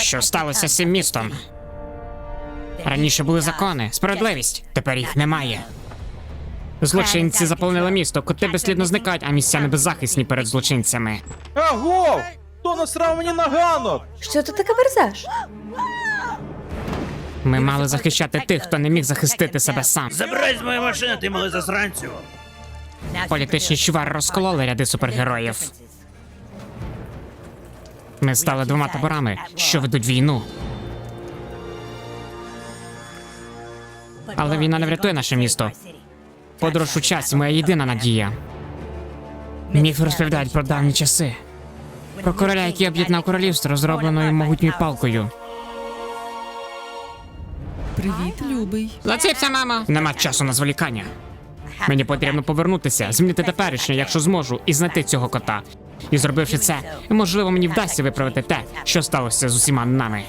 Що сталося з цим містом? Раніше були закони, справедливість. Тепер їх немає. Злочинці заполонили місто, коти безслідно зникають, а містяни беззахисні перед злочинцями. Аго! Хто насрав мені на ганок? Що ти таке верзеш? Ми мали захищати тих, хто не міг захистити себе сам. Забирай з моєї машини, ти малий засранцю! Політичні чвари розкололи ряди супергероїв. Ми стали двома таборами, що ведуть війну. Але війна не врятує наше місто. Подорож у часі моя єдина надія. Міфи розповідають про давні часи. Про короля, який об'єднав королівство, розробленою могутньою палкою. Привіт, любий. Заціпся, мамо! Нема часу на зволікання. Мені потрібно повернутися, змінити теперішнє, якщо зможу, і знайти цього кота. І зробивши це, можливо, мені вдасться виправити те, що сталося з усіма нами.